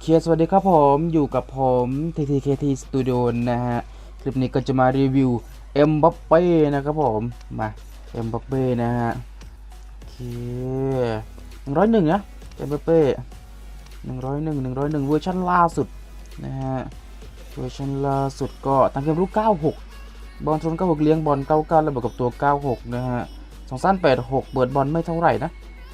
เคสวัสดีครับผมอยู่กับผม TTKT Studio นะฮะ คลิปนี้ก็จะมารีวิวเอ็มบัปเป้นะครับผม มาเอ็มบัปเป้นะฮะ โอเคหนึ่งร้อยหนึ่งนะเอ็มบัปเป้หนึ่งร้อยหนึ่งหนึ่งร้อยหนึ่งเวอร์ชันล่าสุดนะฮะ เวอร์ชันล่าสุดก็ตามเกมรูป96บอลชน96เลี้ยงบอล99แล้วบวกกับตัว96นะฮะสองสั้น86เปิดบอลไม่เท่าไหร่นะ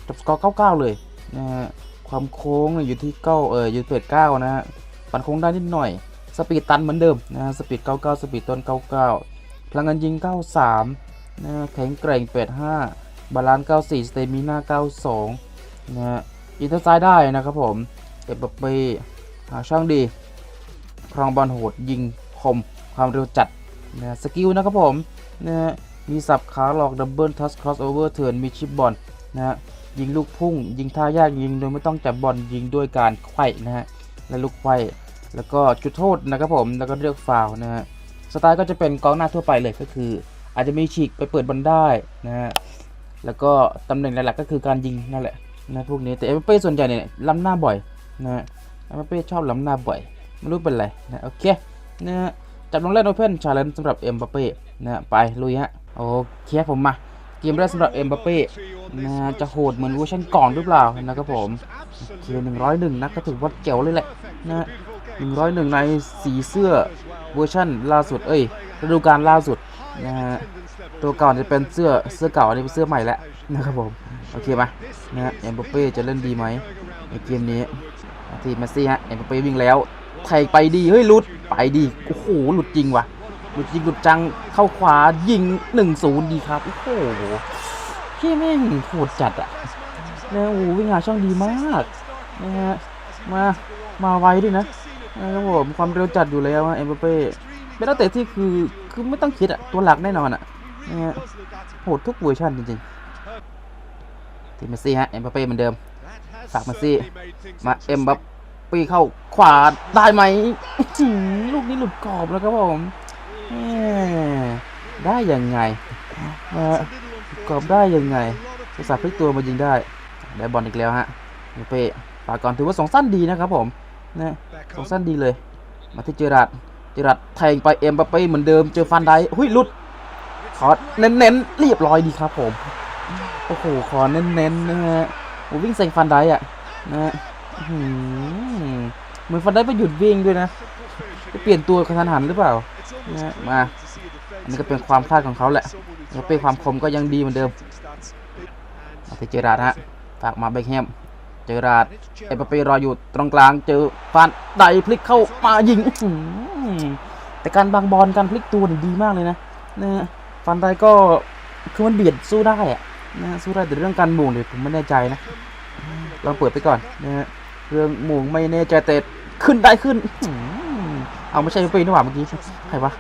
จบสกอร์99เลยนะฮะ ความโค้งอยู่ที่9เอออยู่เป็ด9นะฮะปั่นโค้งได้นิดหน่อย สปีดตันเหมือนเดิมนะฮะสปีด99สปีดต้น99พลังงานยิง93นะฮะแข็งแกร่ง85บาลานซ์94สเตมิน่า92นะฮะยิงทางซ้ายได้นะครับผมเอ็บเป้หาช่างดีครองบอลโหดยิงคมความเร็วจัดนะสกิลนะครับผมนะฮะมีสับขาหลอกดับเบิลทัสครอสโอเวอร์เทิร์นมีชิปบอลนะฮะ ยิงลูกพุ่ง ยิงท่ายากยิงโดยไม่ต้องจับบอลยิงด้วยการไขว้นะฮะและลูกไขว้แล้วก็จุดโทษนะครับผมแล้วก็เลือกฟาวนะฮะสไตล์ก็จะเป็นกองหน้าทั่วไปเลยก็คือ อาจจะมีฉีกไปเปิดบอลได้นะฮะแล้วก็ตำแหน่งหลักๆก็คือการยิงนั่นแหละนะพวกนี้แต่เอ็มเป้ส่วนใหญ่เนี่ยล้ำหน้าบ่อยนะฮะเอ็มเป้ชอบล้ำหน้าบ่อยไม่รู้เป็นไรนะโอเคนะฮะจับลงเล่นโอเพ่นชาเลนจ์สำหรับเอ็มบัปเป้นะฮะไปลุยฮะโอเคผมมา เกมแรกสำหรับเอ็มบัปเป้นะจะโหดเหมือนเวอร์ชันก่อนหรือเปล่านะครับผมโอเคหนึ่งร้อยหนึ่งนะก็ถือว่าเจ๋วเลยแหละนะหนึ่งร้อยหนึ่งในสีเสื้อเวอร์ชันล่าสุดเอ้ยฤดูกาลล่าสุดนะฮะตัวเก่าจะเป็นเสื้อเสื้อเก่าอันนี้เป็นเสื้อใหม่แล้วนะครับผมโอเคมนะฮะเอ็มบัปเป้จะเล่นดีไหมในเกมนี้ทีมเมสซี่ฮะเอ็มบัปเป้วิ่งแล้วไทยไปดีเฮ้ยลุดไปดีโอ้โหหลุดจริงว่ะ ลุดจริงหลุดจังเข้าขวายิง1นศูนย์ดีครับ โอ้โหพี่แม่งโหดจัดอะนะโอ้โหวิ่งหาช่องดีมากนะฮะมามาไวด้วยนะนะครับผมความเร็วจัดอยู่แล้วเอ็มบัปเป้เป็นนักเตะที่คือคือไม่ต้องคิดอะตัวหลักแน่นอนอะนะฮะโหดทุกเวอร์ชันจริงๆทีมเมสซี่ฮะเอ็มบัปเป้เหมือนเดิมฝากเมาสิมาเอ็มบัปปีเข้าขวาได้ไหมลูกนี้หลุดกรอบแล้วครับผม ได้ยังไงกรอบได้ยังไงอุตส่าพลิกตัวมายิงได้ ได้บอลอีกแล้วฮะเอเป้ฝากก่อนถือว่าสองสั้นดีนะครับผมนะสองสั้นดีเลย มาที่เจอรัดเจอรัดแทงไปเอ็มบัปเป้เหมือนเดิมเจอฟันไดหุ้ยลุดขอเน้นๆเรียบร้อยดีครับผมโอ้โหขอเน้นๆนะฮะวิ่งเซ็งฟันไดอะนะฮะเหมือนฟันได้ไปหยุดวิ่งด้วยนะไปเปลี่ยนตัวกระทันหันหรือเปล่า นะฮะมาอันนี้ก็เป็นความพลาดของเขาแหละแล้วเป็นความคมก็ยังดีเหมือนเดิมมาที่เจอราดฮะฝากมาเบคแฮมเจอราดเอปเปรออยู่ตรงกลางเจอฟันไดพลิกเข้ามายิงแต่การบังบอลการพลิกตัวนี่ดีมากเลยนะนะฟันไดก็คือมันเบียดสู้ได้อะนะสู้ได้แต่เรื่องการหม่งเนี่ยผมไม่แน่ใจนะลองเปิดไปก่อนนะฮะเรื่องหม่งไม่แน่ใจแต่ขึ้นได้ขึ้น เอาไม่ใช่เป้นี่หว่าเมื่อกี้ใครวะ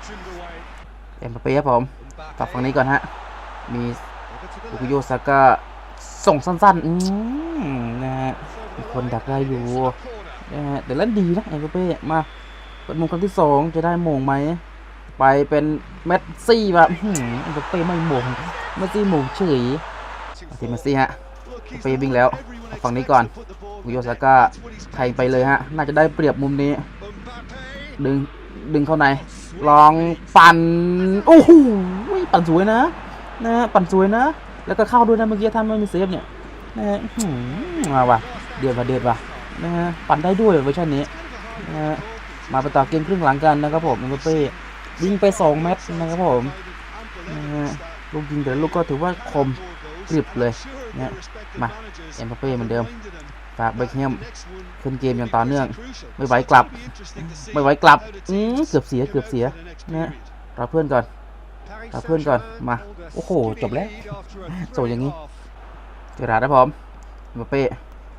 เอ็มบัปเป้ครับผมฝากฝั่งนี้ก่อนฮะ มีบุกุโยซาก้าส่งสั้นๆ อืมนะฮะคนดักได้อยู่นะฮะแต่เล่นดีนะเอ็มปเป้มาเปิดมุมครั้งที่สองจะได้มงไหมไปเป็นเมสซี่แบบเอ็มปเป้ไม่โมงเมสซี่โมงเฉยทีเมสซี่ฮะเปวิ่งแล้วฝั่งนี้ก่อนบุโยซาก้าไทยไปเลยฮะ น่าจะได้เปรียบมุมนี้ ดึงดึงเข้าใน ลองปั่นโอ้โหปั่นสวยนะ นะปั่นสวยนะ แล้วก็เข้าด้วยนะเมื่อกี้ท่าไม่มีเซฟเนี่ยนะฮะมาว่ะเดือดว่ะเดือดว่ะนะฮะปั่นได้ด้วยเวอร์ชันนี้นะฮะมาไปต่อเกมครึ่งหลังกันนะครับผมเอ็มบัปเป้ยิงไปสองแมตช์นะครับผมนะฮะลูกยิงแต่ลูกก็ถือว่าคมกริบเลยเนี่ยมาเอ็มบัปเป้เหมือนเดิม ฝากเบคแฮมขึ้นเกมอย่างต่อเนื่อง ไม่ไหวกลับ ไม่ไหวกลับอืมเกือบเสียเกือบเสียนะรอเพื่อนก่อนรอเพื่อนก่อนมาโอ้โหจบแล้วโจอย่างนี้เจอราดนะผมเอ็มบัปเป้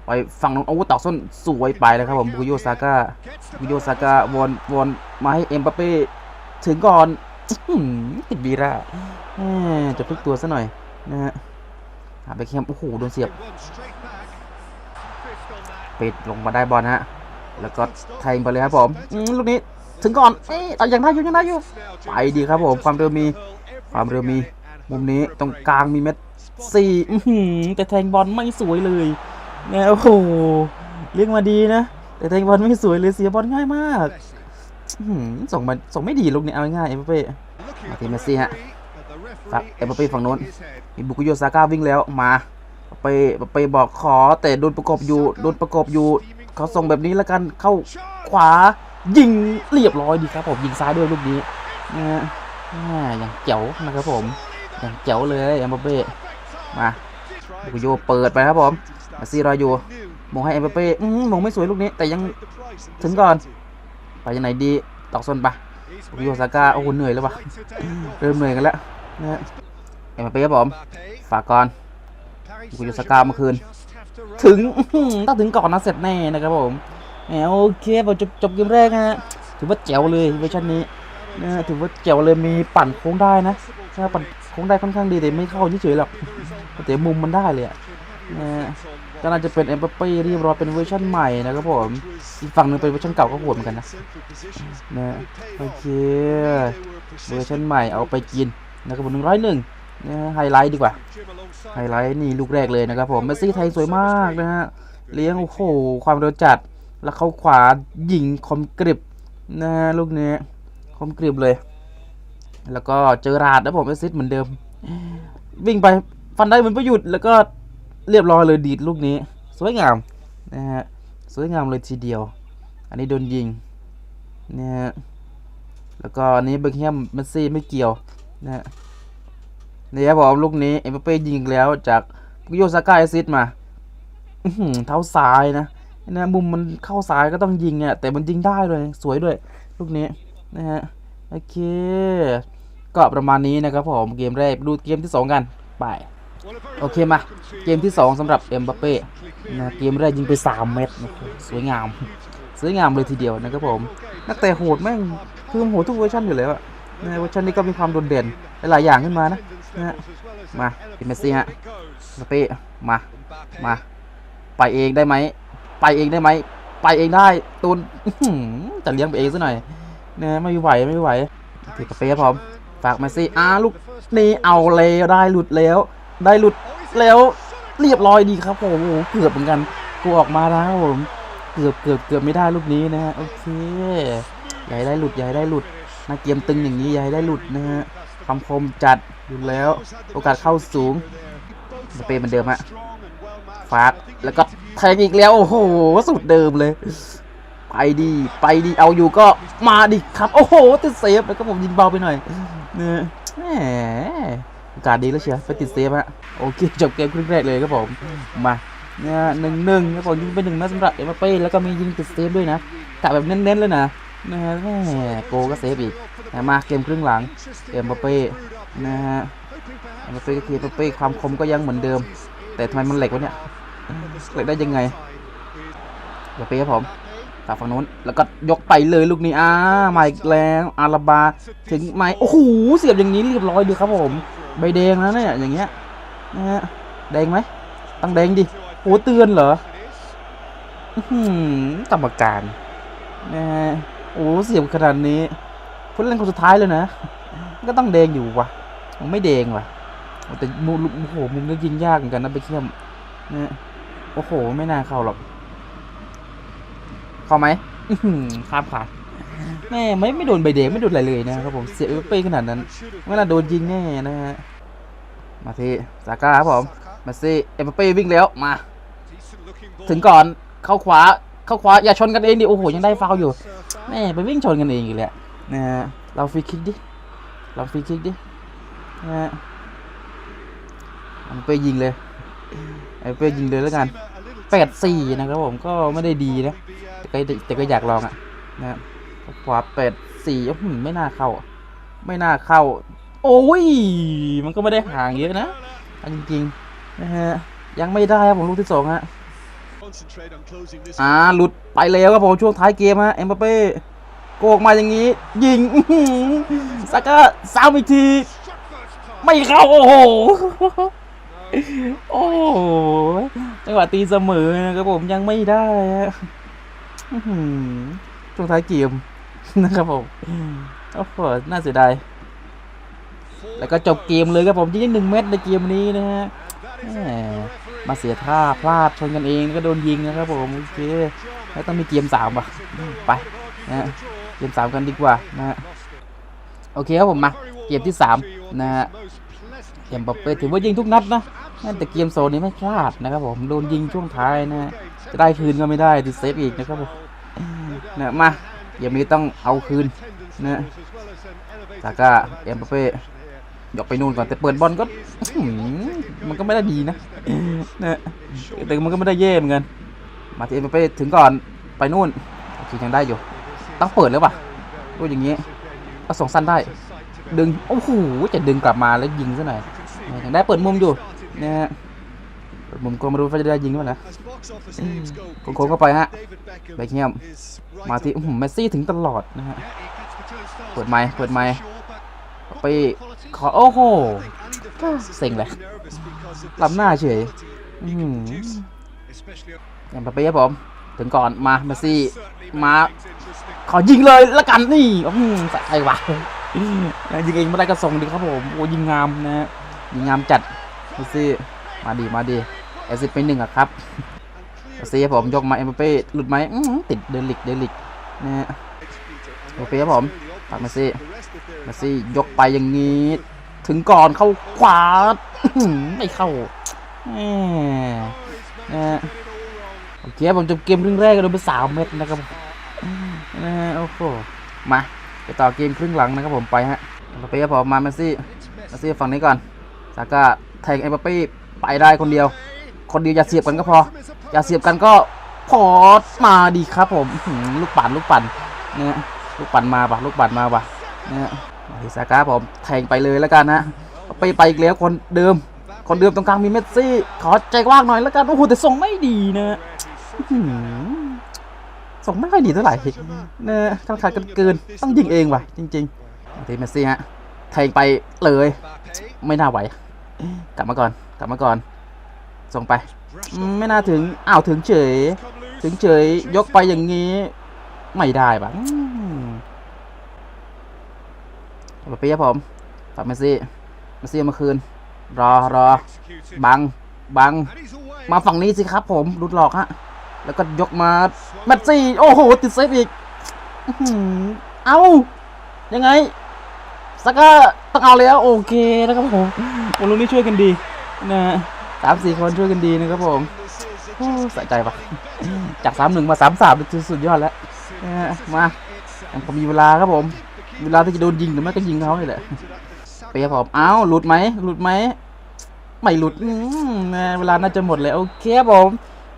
ไปฝั่งน้องอาวุธต่อส้นสวยไปแล้วครับผมบุโยซาก้าบุโยซาก้าวนวนมาให้เอ็มบัปเป้ถึงก่อนติดบีราจะพลิกตัวซะหน่อยนะฮะหาไปเข้มโอ้โหโดนเสียบ ปิดลงมาได้บอลฮะ แล้วก็แทงไปเลยครับผมลูกนี้ถึงก่อนเอ๊ะอายังได้อยู่ยังได้อยู่ ไปดีครับผม ความเร็วมี ความเร็วมี มุมนี้ตรงกลางมีเม็ดสี่แต่แทงบอลไม่สวยเลยเนี่ยโอ้โหเลี้ยงมาดีนะ แต่แทงบอลไม่สวยเลยเสียบอลง่ายมากส่งมาส่งไม่ดีลูกนี้เอาง่ายเอ็มบัปเป้มาทีเมสซี่ฮะฝั่งเอ็มบัปเป้ฝั่งโน้นมีบุกุโยซาก้าวิ่งแล้วมา ไปไปบอกขอแต่โดนประกบอยู่โดนประกบอยู่เขาส่งแบบนี้แล้วกันเข้าขวายิงเรียบร้อยดีครับผมยิงซ้ายด้วยลูกนี้นะฮะอย่างเจ๋วนะครับผมอย่างเจ๋วเลยเอ็มบัปเป้มาบุกโยเปิดไปครับผมมาซีรออยู่มองให้เอ็มบัปเป้อื้องไม่สวยลูกนี้ แต่ยังถึงก่อน ไปยังไหนดีตอกซนปะบุกโยซาก้าโอ้โหเหนื่อยแล้วปะเริ่มเหนื่อยกันแล้วนะฮะเอ็มบัปเป้ครับผมฝากก่อน กูจสกาเมื่อคืน ถึงอื้อหือต้องถึงก่อนนะเสร็จแน่นะครับผมแหมโอเคผมจบจบเกมแรกนะฮะถือว่าแจ๋วเลยเวอร์ชันนี้นะถือว่าแจ๋วเลยมีปั่นโค้งได้นะนะปั่นโค้งได้ค่อนข้างดีแต่ไม่เข้าเฉยๆหรอกแต่มุมมันได้เลยนะก็น่าจะเป็นเอ็มบัปเป้เรียบร้อยเป็นเวอร์ชันใหม่นะครับผมอีกฝั่งหนึงเป็นเวอร์ชันเก่าก็โหดเหมือนกันนะนะโอเคเวอร์ชันใหม่เอาไปกินนะครับผมหนึ่งร้อยหนึ่งนะไฮไลท์ดีกว่า ไฮไลท์นี่ลูกแรกเลยนะครับผมเมสซี่ไทยสวยมากนะฮะเลี้ยงโอ้โหความเร็วจัด แล้วเข้าขวายิงคมกริบนะฮะลูกนี้คมกริบเลย แล้วก็เจอราดนะผมเอสซิสเหมือนเดิม วิ่งไปฟันได้เหมือนประยุทธ์แล้วก็เรียบร้อยเลยดีดลูกนี้ สวยงามนะฮะสวยงามเลยทีเดียว อันนี้โดนยิงนะฮะแล้วก็อันนี้เบคแฮมเมสซี่ไม่เกี่ยวนะฮะ นี่ครับผมลูกนี้เอ็มบัปเป้ยิงแล้วจากโยซาก้าแอซิสต์มาเท้าซ้ายนะนะมุมมันเข้าซ้ายก็ต้องยิงอะแต่มันยิงได้เลยสวยด้วย ลูกนี้นะฮะโอเค ก็ประมาณนี้นะครับผมเกมแรกดูเกมที่สองกันไปโอเคมา เกมที่สองสำหรับเอ็มบัปเป้นะเกมแรกยิงไป 3 เม็ดสวยงาม สวยงามเลยทีเดียวนะครับผมนักเตะโหดแม่งคือโหดทุกเวอร์ชันอยู่แล้วอะนะเวอร์ชันนี้ก็มีความโดดเด่นหลายอย่างขึ้นมานะ นะมาเป็นเมสซี่ฮะมบัปเป้มามาไปเองได้ไหมไปเองได้ไหมไปเองได้ตูนจะเลี้ยงไปเองซะหน่อยเนะไม่ไหวไม่ไหวถือกาแฟครับผมฝากเมสซี่อ่าลูกนี่เอาแล้วได้หลุดแล้ว ได้หลุดแล้วเรียบร้อยดีครับผมโอ้โหเกือบเหมือนกันกูออกมาแล้วผมเกือบเกือบเกือบไม่ได้ลูกนี้นะฮะโอเคให้ได้หลุดให้ได้หลุดนาเกมตึงอย่างนี้ให้ได้หลุดนะฮะ คำคมจัดอยู่แล้ว โอกาสเข้าสูงสเปนเหมือนเดิมฮะฟาดแล้วก็แทงอีกแล้ว โอ้โห สุดเดิมเลย ไปดี ไปดีเอาอยู่ก็มาดิครับ โอ้โห ติดเซฟ แล้วก็ผมยิงเบาไปหน่อยเนี่ยโอกาสดีแล้วเชียวไปติดเซฟฮะ โอเค จบเกมครึ่งแรกเลยครับผม มาเนี่ยหนึ่งหนึ่งครับผมยิงไปหนึ่งนัดสำหรับเอ็มบัปเป้แล้วก็มียิงติดเซฟด้วยนะกะแบบเน้นๆเลยนะนะแหมโกก็เซฟอีก มาเกมครึ่งหลังเอ็มบัปเป้นะฮะเอ็มบัปเป้ก็คือเอ็มบัปเป้ความคมก็ยังเหมือนเดิม แต่ทำไมมันเหล็กวะเนี่ยเหล็กได้ยังไงเอ็มบัปเป้ครับผมฝากฝั่งนู้นแล้วก็ยกไปเลยลูกนี้อ่ามาอีกแล้วอาราบาถึงไม้โอ้โหเสียบอย่างนี้เรียบร้อยดีครับผมใบแดงแล้วเนี่ยอย่างเงี้ยนะฮะแดงไหมต้องแดงดิโอ้เตือนเหรอหือกรรมการนะฮะโอ้เสียบขนาดนี้ ผู้เล่นคนสุดท้ายเลยนะ ก็ต้องแดงอยู่วะมันไม่แดงว่ะแต่มุมโอ้โหมุมนี้ยิงยากเหมือนกันนะไปเคียมนะโอ้โห ไม่น่าเข้าหรอก เข้าไหมข้ามขาดแม่ไม่ไม่โดนใบแดงไม่โดนอะไรเลยนะครับผมเสียเป้ขนาดนั้น เวลาโดนยิงแน่นะฮะมาที่ซาก้าครับผมมาซี่เอ็มเป้วิ่งแล้วมา ถึงก่อนเข้าขวาเข้าขวาอย่าชนกันเองดิโอ้โหยังได้ฟาวอยู่แม่ไปวิ่งชนกันเองอีกแล้ว นะฮะเราฟรีคิกดิ เราฟรีคิกดินะฮะเอาไปยิงเลยเอาไปยิงเลยแล้วกันแปดสี่นะครับผมก็ไม่ได้ดีนะ แต่ก็แต่ก็อยากลองอะนะฮะขวาแปดสี่อื้อหือไม่น่าเข้า ไม่น่าเข้า โอ้ย มันก็ไม่ได้ห่างเยอะนะเอาจริงๆนะฮะยังไม่ได้ครับผมลูกที่สองฮะอ่าหลุดไปแล้วครับผมช่วงท้ายเกมฮะเอ็มบัปเป้ โกกมาอย่างนี้ ยิงอื้อหือซาก้าซ้ำอีกที ไม่เข้า โอ้โห โอ้โหจังหวะตีเสมอนะครับผมยังไม่ได้ช่วงท้ายเกมนะครับผมโอ้โหน่าเสียดายแล้วก็จบเกมเลยครับผมยิงหนึ่งเม็ดในเกมนี้นะฮะมาเสียท่าพลาดชนกันเองก็โดนยิงนะครับผมโอเคแล้วต้องมีเกมสามว่ะไปนะ เกมสามกันดีกว่านะฮะโอเคครับผมมาเกมที่สามนะฮะเกมบัปเป้ถือว่ายิงทุกนัดนะแต่เกมโซนนี้ไม่พลาดนะครับผมโดนยิงช่วงท้ายนะ จะได้คืนก็ไม่ได้ดิเซฟอีกนะครับผมนะมาเกมนี้ต้องเอาคืนนะซากาเอ็มบัปเป้ยกไปนู่นก่อนแต่เปิดบอลก็มันก็ไม่ได้ดีนะนะแต่มันก็ไม่ได้เย่เหมือนกันมาที่เอ็มบัปเป้ถึงก่อนไปนู่นโอเคยังได้อยู่ ต้องเปิดแล้วป่ะรูอย่างงี้ก็ส่งสั้นได้ ดึง โอ้โห จะดึงกลับมาแล้วยิงซะหน่อยเนี่ยยังได้เปิดมุมอยู่นะฮะเปิดมุมก็ไม่รู้ว่าจะได้ยิงหรือเปล่านะโค้งๆเข้าไปฮะเบเบคคแฮแฮมมมามาที่ที่อื้อหือเมสซี่ถึงตลอดนะฮะ เปิเปิดดไมไมค์ค์เปิเปิดดไมไมค์ค์ขอโอ้โหเซ็เซ็งงเลเลยยล้ำหน้าเฉยอื้อหืออย่างไปเป้ครับผม ถึงก่อนมาเมสซี่มาขอยิงเลยละกันนี่อืมใส่ไอ้วะยิงเองไม่ได้ก็ส่งดีครับผมโอ้ยิงงามนะยิงงามจัดเมสซี่มาดีมาดีแอซิดไปหนึ่งอะครับเมสซี่ผมยกมาเอ็มบัปเป้หลุดไหมติดเดลิกเดลิกนะโอเคครับผมฝากเมสซี่เมสซี่ยกไปอย่างนี้ ถึงก่อนเข้าขวาไม่เข้าแหมนะ ฮะโอเคผมจบเกมครึ่งแรกก็โดนไปสามเม็ดนะครับนะฮะโอ้โหมาไปต่อเกมครึ่งหลังนะครับผมไปฮะเอ็มบัปเป้ครับผมมาเมสซี่เมสซี่ฝั่งนี้ก่อนซาก้าแทงเอ็มบปเป้ไปได้คนเดียว คนเดียวอย่าเสียบกันก็พออย่าเสียบกันก็พอมาดีครับผมลูกปั่นลูกปั่นเนี่ยลูกปั่นมาปะลูกปั่นมาปะเนี่ยมาที่ซาก้าผมแทงไปเลยแล้วกันนะไปไปอีกแล้วคนเดิม คนเดิมตรงกลางมีเมสซี่ขอใจกว้างหน่อยแล้วกันโอ้โหแต่ส่งไม่ดีนะ ส่งไม่ค่อยดีเท่าไหร่เนี่ยขาดขาดกันเกิน ต้องยิงเองว่ะ จริงๆทีเมสซี่ฮะแทงไปเลย ไม่น่าไหว กลับมาก่อน กลับมาก่อน ส่งไป ไม่น่าถึง อ้าวถึงเฉย ถึงเฉย ยกไปอย่างนี้ ไม่ได้ปะอืมเอาไปเปียผมฝากเมสซี่ เมสซี่เอามาคืน รอรอ บัง บัง มาฝั่งนี้สิครับผมรุดหลอกฮะ แล้วก็ยกมาเมสซี่โอ้โหติดเซฟอีกอื้อหือเอายังไงสก้าต้องเอาแล้วโอเคนะครับผมโอ้ลุงนี่ช่วยกันดีนะฮะสามสี่คนช่วยกันดีนะครับผมโอ้สะใจปะจากสามหนึ่งมาสามสามคือสุดยอดแล้วนะฮะมายังพอมีเวลาครับผม เวลาที่จะโดนยิงหรือไม่ก็ยิงเขาเลยแหละเปียผมอ้าวหลุดไหมหลุดไหมไม่หลุดอืมนะเวลาน่าจะหมดเลยโอเคครับผม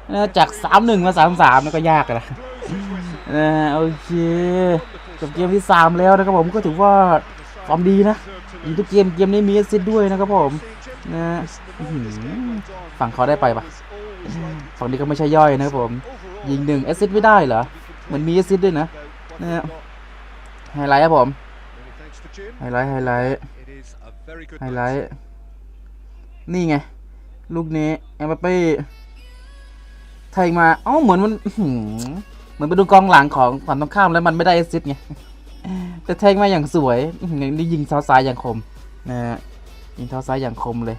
นะจากสามหนึ่งมาสามสามนี่ก็ยากอะนะนะโอเคจบเกมที่สามแล้วนะครับผมก็ถือว่าฟอร์มดีนะยิงทุกเกมเกมนี้มีแอสซิสด้วยนะครับผมนะฝั่งเขาได้ไปปะฝั่งนี้ก็ไม่ใช่ย่อยนะครับผม ยิงหนึ่งแอสซิสไม่ได้เหรอเหมือนมีแอสซิสด้วยนะนะฮะไฮไลท์ครับผมไฮไลท์ไฮไลท์ไฮไลท์นี่ไง ลูกนี้เอ็มบัปเป้ แทงมาเอ้าเหมือนมันเหมือนไปดูกองหลังของฝั่งตรงข้ามแล้วมันไม่ได้แอซิสต์ไงแต่แทงมาอย่างสวยนี่ยิงเท้าซ้ายอย่างคมนะฮะยิงเท้าซ้ายอย่างคมเลย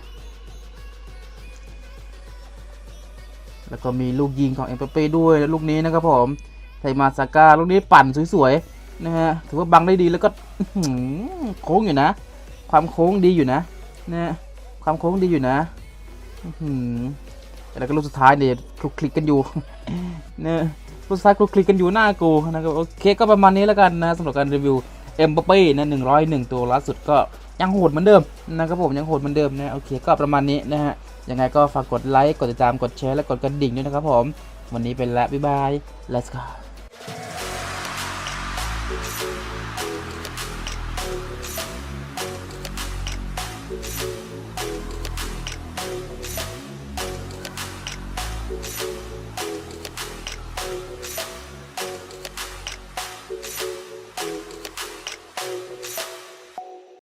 แล้วก็มีลูกยิงของเอ็มเปเป้ด้วยลูกนี้นะครับผมไทมาซาก้าลูกนี้ปั่นสวยๆนะฮะถือว่าบังได้ดีแล้วก็โค้งอยู่นะ ความโค้งดีอยู่นะนะความโค้งดีอยู่นะอื แล้วก็รูปสุดท้ายเนี่ยคลุกคลิกกันอยู่เนี่ยรูปสุดท้ายคลุกคลิกกันอยู่หน้ากูนะครับโอเคก็ประมาณนี้แล้วกันนะสำหรับการรีวิวเอ็มเปเป้นะหนึ่งร้อยหนึ่งตัวล่าสุดก็ยังโหดเหมือนเดิมนะครับผมยังโหดเหมือนเดิมนะโอเคก็ประมาณนี้นะฮะยังไงก็ฝากกดไลค์กดติดตามกดแชร์และกดกระดิ่งด้วยนะครับผมวันนี้เป็นแล้วบ๊ายบาย let's go